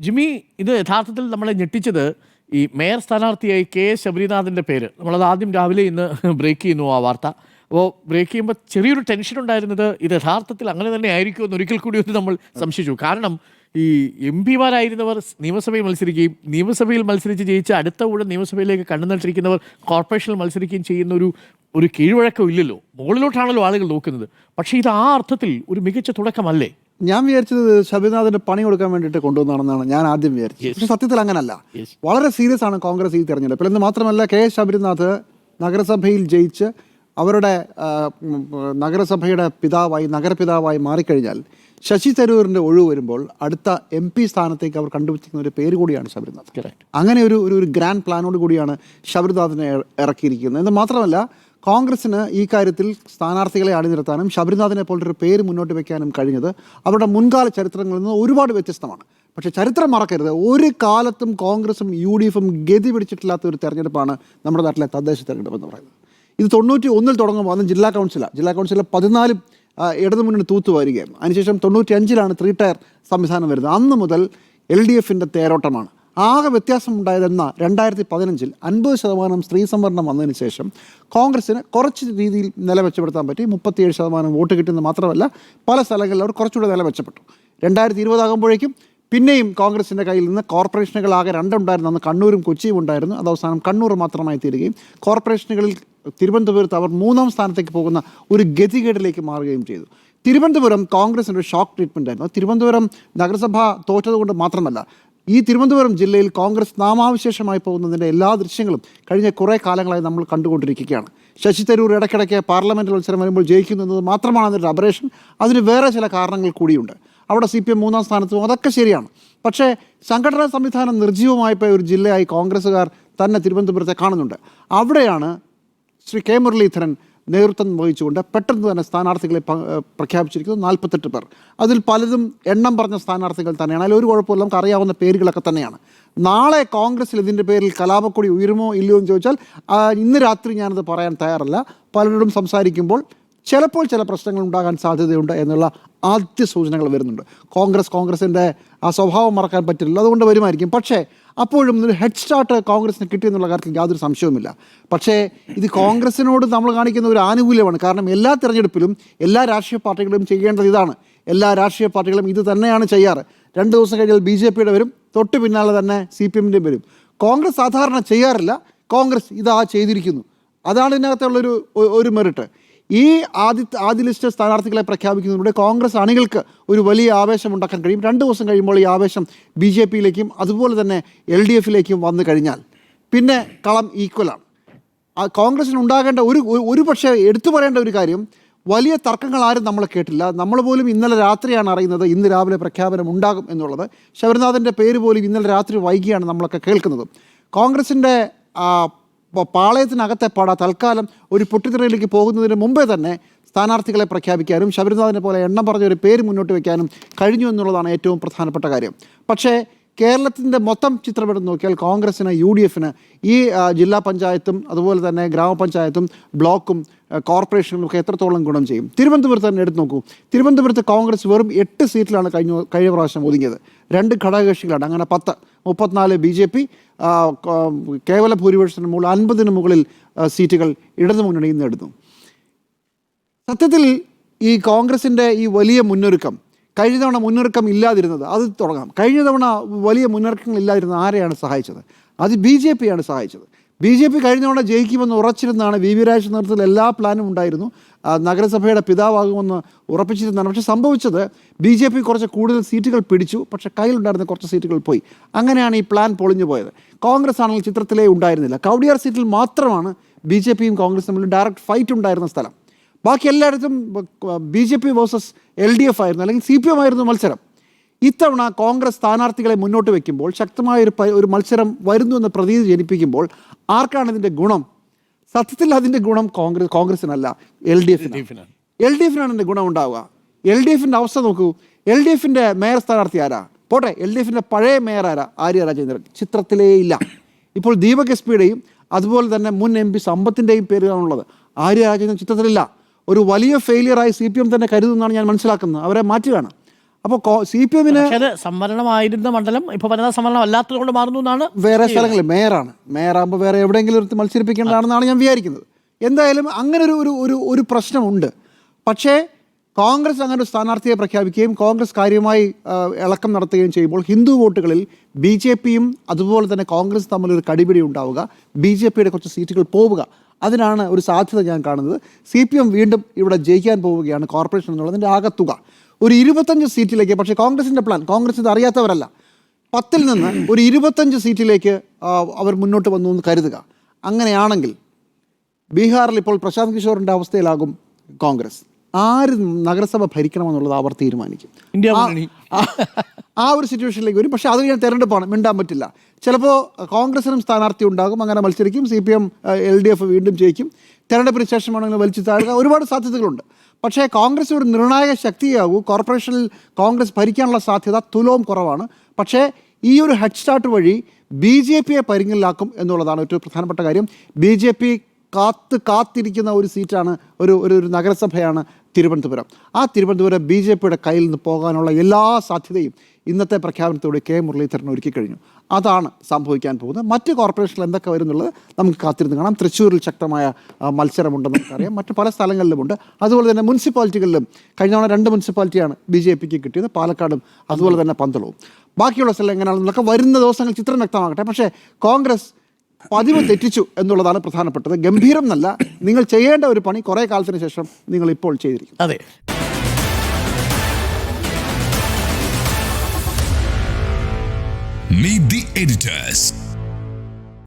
Jimmy ഇത് യഥാർത്ഥത്തിൽ നമ്മളെ ഞെട്ടിച്ചത് ഈ മേയർ സ്ഥാനാർത്ഥിയായി കെ ശബരിനാഥിന്റെ പേര്. നമ്മളത് ആദ്യം രാവിലെ ഇന്ന് ബ്രേക്ക് ചെയ്യുന്നു ആ വാർത്ത. അപ്പോൾ ബ്രേക്ക് ചെയ്യുമ്പോൾ ചെറിയൊരു ടെൻഷൻ ഉണ്ടായിരുന്നത് ഇത് യഥാർത്ഥത്തിൽ അങ്ങനെ തന്നെ ആയിരിക്കും എന്ന് ഒരിക്കൽ കൂടി ഒന്ന് നമ്മൾ സംശയിച്ചു. കാരണം ഈ എം പിമാരായിരുന്നവർ നിയമസഭയിൽ മത്സരിക്കുകയും നിയമസഭയിൽ മത്സരിച്ച് ജയിച്ച് അടുത്ത കൂടെ നിയമസഭയിലേക്ക് കണ്ണുനട്ടിരിക്കുന്നവർ കോർപ്പറേഷനിൽ മത്സരിക്കുകയും ചെയ്യുന്ന ഒരു ഒരു കീഴ്വഴക്കം ഇല്ലല്ലോ. മുകളിലോട്ടാണല്ലോ ആളുകൾ നോക്കുന്നത്. പക്ഷേ ഇത് ആ അർത്ഥത്തിൽ ഒരു മികച്ച തുടക്കമല്ലേ? ഞാൻ വിചാരിച്ചത് ശബരിനാഥിന് പണി കൊടുക്കാൻ വേണ്ടിയിട്ട് കൊണ്ടുവന്നാണെന്നാണ് ഞാൻ ആദ്യം വിചാരിച്ചത്. പക്ഷെ സത്യത്തിൽ അങ്ങനല്ല. വളരെ സീരിയസ് ആണ് കോൺഗ്രസ് ഈ തെരഞ്ഞെടുപ്പിൽ എന്ന് മാത്രമല്ല കെ എസ് ശബരിനാഥ് നഗരസഭയിൽ ജയിച്ച് അവരുടെ നഗരസഭയുടെ പിതാവായി നഗരപിതാവായി മാറിക്കഴിഞ്ഞാൽ ശശി തരൂരിന്റെ ഒഴിവ് വരുമ്പോൾ അടുത്ത എം പി സ്ഥാനത്തേക്ക് അവർ കണ്ടുപിടിക്കുന്ന ഒരു പേര് കൂടിയാണ് ശബരിനാഥ്. അങ്ങനെ ഒരു ഒരു ഗ്രാൻഡ് പ്ലാനോട് കൂടിയാണ് ശബരിനാഥിനെ ഇറ- ഇറക്കിയിരിക്കുന്നത്. എന്ന് മാത്രമല്ല കോൺഗ്രസിന് ഈ കാര്യത്തിൽ സ്ഥാനാർത്ഥികളെ അണിനിരത്താനും ശബരിനാഥിനെ പോലൊരു പേര് മുന്നോട്ട് വെക്കാനും കഴിഞ്ഞത് അവരുടെ മുൻകാല ചരിത്രങ്ങളിൽ നിന്ന് ഒരുപാട് വ്യത്യസ്തമാണ്. പക്ഷേ ചരിത്രം മറക്കരുത്. ഒരു കാലത്തും കോൺഗ്രസും യു ഡി എഫും ഗതി പിടിച്ചിട്ടില്ലാത്ത ഒരു തെരഞ്ഞെടുപ്പാണ് നമ്മുടെ നാട്ടിലെ തദ്ദേശ തെരഞ്ഞെടുപ്പ് എന്ന് പറയുന്നത്. ഇത് തൊണ്ണൂറ്റി ഒന്നിൽ തുടങ്ങുമ്പോൾ അന്ന് ജില്ലാ കൗൺസിലാണ് ജില്ലാ കൗൺസിലിൽ പതിനാലും ഇടതു മുന്നണി തൂത്തു വരികയായിരുന്നു. അതിനുശേഷം തൊണ്ണൂറ്റി അഞ്ചിലാണ് ത്രീ ടയർ സംവിധാനം വരുന്നത്. അന്ന് മുതൽ എൽ ഡി എഫിന്റെ തേരോട്ടമാണ്. ആകെ വ്യത്യാസം ഉണ്ടായതെന്ന രണ്ടായിരത്തി പതിനഞ്ചിൽ അൻപത് ശതമാനം സ്ത്രീ സംവരണം വന്നതിന് ശേഷം കോൺഗ്രസിന് കുറച്ച് രീതിയിൽ നില മെച്ചപ്പെടുത്താൻ പറ്റി. മുപ്പത്തിയേഴ് ശതമാനം വോട്ട് കിട്ടുന്നത് മാത്രമല്ല പല സ്ഥലങ്ങളിൽ അവർ കുറച്ചുകൂടെ നില മെച്ചപ്പെട്ടു രണ്ടായിരത്തി ഇരുപതാകുമ്പോഴേക്കും പിന്നെയും കോൺഗ്രസിന്റെ കയ്യിൽ നിന്ന് കോർപ്പറേഷനുകൾ ആകെ രണ്ടുണ്ടായിരുന്നു. അന്ന് കണ്ണൂരും കൊച്ചിയും ഉണ്ടായിരുന്നു. അത് അവസാനം കണ്ണൂർ മാത്രമായി തീരുകയും കോർപ്പറേഷനുകളിൽ തിരുവനന്തപുരത്ത് അവർ മൂന്നാം സ്ഥാനത്തേക്ക് പോകുന്ന ഒരു ഗതികേടിലേക്ക് മാറുകയും ചെയ്തു. തിരുവനന്തപുരം കോൺഗ്രസിന്റെ ഷോക്ക് ട്രീറ്റ്മെന്റ് ആയിരുന്നു. തിരുവനന്തപുരം നഗരസഭ തോറ്റതുകൊണ്ട് മാത്രമല്ല ഈ തിരുവനന്തപുരം ജില്ലയിൽ കോൺഗ്രസ് നാമാവശേഷമായി പോകുന്നതിന്റെ എല്ലാ ദൃശ്യങ്ങളും കഴിഞ്ഞ കുറേ കാലങ്ങളായി നമ്മൾ കണ്ടുകൊണ്ടിരിക്കുകയാണ്. ശശി തരൂർ ഇടയ്ക്കിടയ്ക്ക് പാർലമെന്റ് മത്സരം വരുമ്പോൾ ജയിക്കുന്നു എന്നത് മാത്രമാണ് അതിന്റെ അപരേഷൻ. അതിന് വേറെ ചില കാരണങ്ങൾ കൂടിയുണ്ട്. അവിടെ സി പി എം മൂന്നാം സ്ഥാനത്ത് അതൊക്കെ ശരിയാണ്. പക്ഷേ സംഘടനാ സംവിധാനം നിർജീവമായപ്പോൾ ഒരു ജില്ലയായി കോൺഗ്രസ്സുകാർ തന്നെ തിരുവനന്തപുരത്തെ കാണുന്നുണ്ട്. അവിടെയാണ് ശ്രീ കെ മുരളീധരൻ നേതൃത്വം വഹിച്ചുകൊണ്ട് പെട്ടെന്ന് തന്നെ സ്ഥാനാർത്ഥികളെ പ്രഖ്യാപിച്ചിരിക്കുന്നത് നാൽപ്പത്തെട്ട് പേർ. അതിൽ പലതും എണ്ണം പറഞ്ഞ സ്ഥാനാർത്ഥികൾ തന്നെയാണ്. അതിൽ ഒരു കുഴപ്പമില്ല നമുക്ക് അറിയാവുന്ന പേരുകളൊക്കെ തന്നെയാണ്. നാളെ കോൺഗ്രസിൽ ഇതിന്റെ പേരിൽ കലാപക്കൊടി ഉയരുമോ ഇല്ലയോ എന്ന് ചോദിച്ചാൽ ഇന്ന് രാത്രി ഞാനത് പറയാൻ തയ്യാറല്ല. പലരോടും സംസാരിക്കുമ്പോൾ ചിലപ്പോൾ ചില പ്രശ്നങ്ങൾ ഉണ്ടാകാൻ സാധ്യതയുണ്ട് എന്നുള്ള ആദ്യ സൂചനകൾ വരുന്നുണ്ട്. കോൺഗ്രസ് കോൺഗ്രസിന്റെ ആ സ്വഭാവം മറക്കാൻ പറ്റില്ല. അതുകൊണ്ട് വരുമായിരിക്കും. പക്ഷേ അപ്പോഴും ഒരു ഹെഡ് സ്റ്റാർട്ട് കോൺഗ്രസിന് കിട്ടിയെന്നുള്ള കാര്യത്തിൽ യാതൊരു സംശയവുമില്ല. പക്ഷേ ഇത് കോൺഗ്രസിനോട് നമ്മൾ കാണിക്കുന്ന ഒരു ആനുകൂല്യമാണ്. കാരണം എല്ലാ തിരഞ്ഞെടുപ്പിലും എല്ലാ രാഷ്ട്രീയ പാർട്ടികളും ചെയ്യേണ്ടത് ഇതാണ്. എല്ലാ രാഷ്ട്രീയ പാർട്ടികളും ഇത് തന്നെയാണ് ചെയ്യാറ്. രണ്ട് ദിവസം കഴിഞ്ഞാൽ ബി ജെ പിയുടെ വരും തൊട്ട് പിന്നാലെ തന്നെ സി പി എമ്മിന്റെയും വരും. കോൺഗ്രസ് സാധാരണ ചെയ്യാറില്ല. കോൺഗ്രസ് ഇതാ ചെയ്തിരിക്കുന്നു. അതാണ് ഇതിനകത്തുള്ളൊരു ഒരു മെറിറ്റ് ഈ ആദ്യ ആദ്യ ലിസ്റ്റ് സ്ഥാനാർത്ഥികളെ പ്രഖ്യാപിക്കുന്നതിലൂടെ കോൺഗ്രസ് അണികൾക്ക് ഒരു വലിയ ആവേശം ഉണ്ടാക്കാൻ കഴിയും. രണ്ട് ദിവസം കഴിയുമ്പോൾ ഈ ആവേശം ബി ജെ പിയിലേക്കും അതുപോലെ തന്നെ എൽ ഡി എഫിലേക്കും വന്നു കഴിഞ്ഞാൽ പിന്നെ കളം ഈക്വലാണ്. കോൺഗ്രസിന് ഉണ്ടാകേണ്ട ഒരു ഒരു- പക്ഷേ എടുത്തു പറയേണ്ട ഒരു കാര്യം വലിയ തർക്കങ്ങൾ ആരും നമ്മൾ കേട്ടില്ല. നമ്മൾ പോലും ഇന്നലെ രാത്രിയാണ് അറിയുന്നത് ഇന്ന് രാവിലെ പ്രഖ്യാപനം ഉണ്ടാകും എന്നുള്ളത്. ശബരിനാഥന്റെ പേര് പോലും ഇന്നലെ രാത്രി വൈകിയാണ് നമ്മളൊക്കെ കേൾക്കുന്നത്. കോൺഗ്രസിന്റെ പാളയത്തിനകത്തെ പാട. തൽക്കാലം ഒരു പൊട്ടിത്തെറിയിലേക്ക് പോകുന്നതിന് മുമ്പേ തന്നെ സ്ഥാനാർത്ഥികളെ പ്രഖ്യാപിക്കാനും ശബരിനാഥിനെ പോലെ എണ്ണം പറഞ്ഞ ഒരു പേര് മുന്നോട്ട് വയ്ക്കാനും കഴിഞ്ഞു എന്നുള്ളതാണ് ഏറ്റവും പ്രധാനപ്പെട്ട കാര്യം. പക്ഷേ കേരളത്തിന്റെ മൊത്തം ചിത്രമെടുത്ത് നോക്കിയാൽ കോൺഗ്രസ്സിന് യു ഡി എഫിന് ഈ ജില്ലാ പഞ്ചായത്തും അതുപോലെ തന്നെ ഗ്രാമപഞ്ചായത്തും ബ്ലോക്കും കോർപ്പറേഷനും ഒക്കെ എത്രത്തോളം ഗുണം ചെയ്യും? തിരുവനന്തപുരത്ത് തന്നെ എടുത്ത് നോക്കൂ. തിരുവനന്തപുരത്ത് കോൺഗ്രസ് വെറും എട്ട് സീറ്റിലാണ് കഴിഞ്ഞ കഴിഞ്ഞ പ്രാവശ്യം ഒതുങ്ങിയത്. രണ്ട് ഘടകകക്ഷികളാണ്. അങ്ങനെ പത്ത്. മുപ്പത്തിനാല് ബി ജെ പി കേവല ഭൂരിപക്ഷത്തിന് മുകളിൽ അൻപതിന് മുകളിൽ സീറ്റുകൾ ഇടതു മുന്നണിയിൽ നേടുന്നു സത്യത്തിൽ ഈ കോൺഗ്രസിന്റെ ഈ വലിയ മുന്നൊരുക്കം കഴിഞ്ഞ തവണ മുന്നൊരുക്കം ഇല്ലാതിരുന്നത് അത് തുടങ്ങാം. കഴിഞ്ഞ തവണ വലിയ മുന്നൊരുക്കങ്ങൾ ഇല്ലാതിരുന്നത് ആരെയാണ് സഹായിച്ചത്? അത് ബി ജെ പിയാണ് സഹായിച്ചത്. ബി ജെ പി കഴിഞ്ഞ തവണ ജയിക്കുമെന്ന് ഉറച്ചിരുന്നാണ് വി വി രാജ് നേതൃത്വത്തിൽ എല്ലാ പ്ലാനും ഉണ്ടായിരുന്നു. നഗരസഭയുടെ പിതാവാകുമെന്ന് ഉറപ്പിച്ചിരുന്നതാണ്. പക്ഷേ സംഭവിച്ചത് ബി ജെ പി കുറച്ച് കൂടുതൽ സീറ്റുകൾ പിടിച്ചു. പക്ഷേ കയ്യിലുണ്ടായിരുന്ന കുറച്ച് സീറ്റുകൾ പോയി. അങ്ങനെയാണ് ഈ പ്ലാൻ പൊളിഞ്ഞു പോയത്. കോൺഗ്രസ് ആണെങ്കിൽ ചിത്രത്തിലേ ഉണ്ടായിരുന്നില്ല. കൗടിയാർ സീറ്റിൽ മാത്രമാണ് ബി ജെ പിയും കോൺഗ്രസും തമ്മിൽ ഡയറക്റ്റ് ഫൈറ്റ് ഉണ്ടായിരുന്ന സ്ഥലം. ബാക്കി എല്ലായിടത്തും B J P versus L D F ആയിരുന്നു അല്ലെങ്കിൽ സി പി എം ആയിരുന്നു മത്സരം. ഇത്തവണ കോൺഗ്രസ് സ്ഥാനാർത്ഥികളെ മുന്നോട്ട് വയ്ക്കുമ്പോൾ ശക്തമായ ഒരു ഒരു മത്സരം വരുന്നു എന്ന പ്രതീതി ജനിപ്പിക്കുമ്പോൾ ആർക്കാണ് ഇതിന്റെ ഗുണം? സത്യത്തിൽ അതിന്റെ ഗുണം കോൺഗ്രസ് കോൺഗ്രസിനല്ല എൽ ഡി എഫിന് എൽ ഡി എഫിനാണ്. ഇതിന്റെ ഗുണം ഉണ്ടാവുക. എൽ ഡി എഫിന്റെ അവസ്ഥ നോക്കൂ. എൽ ഡി എഫിന്റെ മേയർ സ്ഥാനാർത്ഥി ആരാ? പോട്ടെ എൽ ഡി എഫിന്റെ പഴയ മേയർ ആരാ? ആര്യ രാജേന്ദ്രൻ. ചിത്രത്തിലേ ഇല്ല. ഇപ്പോൾ ദീപക് എസ് പിയുടെയും അതുപോലെ തന്നെ മുൻ എം പി സമ്പത്തിന്റെയും പേരുകളാണുള്ളത് ആര്യ രാജേന്ദ്രൻ ചിത്രത്തിലില്ല. ഒരു വലിയ ഫെയിലിയറായി സി പി എം തന്നെ കരുതുന്നതാണ് ഞാൻ മനസ്സിലാക്കുന്നത്. അവരെ മാറ്റുകയാണ്. അപ്പോൾ സി പി എമ്മിന് സംവരണമായിരുന്ന മണ്ഡലം ഇപ്പൊ വനിതാ സംവരണം അല്ലാത്തത് കൊണ്ട് മാറുന്നു എന്നാണ് വേറെ സ്ഥലങ്ങളിൽ മേയറാണ്. മേയറാകുമ്പോൾ വേറെ എവിടെയെങ്കിലും ഒരു മത്സരിപ്പിക്കേണ്ടതാണെന്നാണ് ഞാൻ വിചാരിക്കുന്നത്. എന്തായാലും അങ്ങനെ ഒരു ഒരു ഒരു ഒരു പ്രശ്നമുണ്ട്. പക്ഷേ കോൺഗ്രസ് അങ്ങനെ ഒരു സ്ഥാനാർത്ഥിയെ പ്രഖ്യാപിക്കുകയും കോൺഗ്രസ് കാര്യമായി ഇളക്കം നടത്തുകയും ചെയ്യുമ്പോൾ ഹിന്ദു വോട്ടുകളിൽ ബി ജെ പിയും അതുപോലെ തന്നെ കോൺഗ്രസ് തമ്മിലൊരു കടിപിടി ഉണ്ടാവുക ബി ജെ പിയുടെ കുറച്ച് സീറ്റുകൾ പോവുക. അതിനാണ് ഒരു സാധ്യത ഞാൻ കാണുന്നത്. സി പി എം വീണ്ടും ഇവിടെ ജയിക്കാൻ പോവുകയാണ് കോർപ്പറേഷൻ എന്നുള്ളതിന്റെ ആകത്തുക. ഒരു ഇരുപത്തഞ്ച് സീറ്റിലേക്ക് പക്ഷേ കോൺഗ്രസിന്റെ പ്ലാൻ കോൺഗ്രസ് ഇത് അറിയാത്തവരല്ല. പത്തിൽ നിന്ന് ഒരു ഇരുപത്തഞ്ച് സീറ്റിലേക്ക് അവർ മുന്നോട്ട് വന്നു എന്ന് കരുതുക. അങ്ങനെയാണെങ്കിൽ ബീഹാറിൽ ഇപ്പോൾ പ്രശാന്ത് കിഷോറിന്റെ അവസ്ഥയിലാകും കോൺഗ്രസ്. ആര് നഗരസഭ ഭരിക്കണമെന്നുള്ളത് അവർ തീരുമാനിക്കും. ആ- ഒരു സിറ്റുവേഷനിലേക്ക് വരും. പക്ഷേ അത് ഞാൻ തെരഞ്ഞെടുപ്പാണ് മിണ്ടാൻ പറ്റില്ല. ചിലപ്പോൾ കോൺഗ്രസിനും സ്ഥാനാർത്ഥി ഉണ്ടാകും അങ്ങനെ മത്സരിക്കും C P M L D F വീണ്ടും ജയിക്കും. തെരഞ്ഞെടുപ്പിന് ശേഷമാണെങ്കിൽ വലിച്ചു താഴുക ഒരുപാട് സാധ്യതകളുണ്ട്. പക്ഷേ കോൺഗ്രസ് ഒരു നിർണായക ശക്തിയാകൂ. കോർപ്പറേഷനിൽ കോൺഗ്രസ് ഭരിക്കാനുള്ള സാധ്യത തുലവും കുറവാണ്. പക്ഷേ ഈ ഒരു ഹെഡ് സ്റ്റാർട്ട് വഴി ബി ജെ പിയെ പരിങ്ങലിലാക്കും എന്നുള്ളതാണ് ഏറ്റവും പ്രധാനപ്പെട്ട കാര്യം. ബി ജെ പി കാത്ത് കാത്തിരിക്കുന്ന ഒരു സീറ്റാണ് ഒരു ഒരു ഒരു നഗരസഭയാണ് തിരുവനന്തപുരം. ആ തിരുവനന്തപുരം ബി ജെ പിയുടെ കയ്യിൽ നിന്ന് പോകാനുള്ള എല്ലാ സാധ്യതയും ഇന്നത്തെ പ്രഖ്യാപനത്തോടെ കെ മുരളീധരൻ ഒരുക്കി കഴിഞ്ഞു അതാണ് സംഭവിക്കാൻ പോകുന്നത്. മറ്റ് കോർപ്പറേഷനിൽ എന്തൊക്കെ വരും എന്നുള്ളത് നമുക്ക് കാത്തിരുന്ന് കാണാം. തൃശ്ശൂരിൽ ശക്തമായ മത്സരമുണ്ടെന്ന് നമുക്കറിയാം. മറ്റ് പല സ്ഥലങ്ങളിലുമുണ്ട്. അതുപോലെ തന്നെ മുനിസിപ്പാലിറ്റികളിലും കഴിഞ്ഞ തവണ രണ്ട് മുനിസിപ്പാലിറ്റിയാണ് ബി ജെ പിക്ക് കിട്ടിയത്. പാലക്കാടും അതുപോലെ തന്നെ പന്തളവും. ബാക്കിയുള്ള സ്ഥലം എങ്ങനെയാണെന്നൊക്കെ വരുന്ന ദിവസങ്ങൾ ചിത്രം വ്യക്തമാകട്ടെ. പക്ഷേ കോൺഗ്രസ് പതിവ് തെറ്റിച്ചു എന്നുള്ളതാണ് പ്രധാനപ്പെട്ടത്. ഗംഭീരം എന്നല്ല നിങ്ങൾ ചെയ്യേണ്ട ഒരു പണി കുറേ കാലത്തിന് ശേഷം നിങ്ങൾ ഇപ്പോൾ ചെയ്തിരിക്കും അതെ. Meet the editors.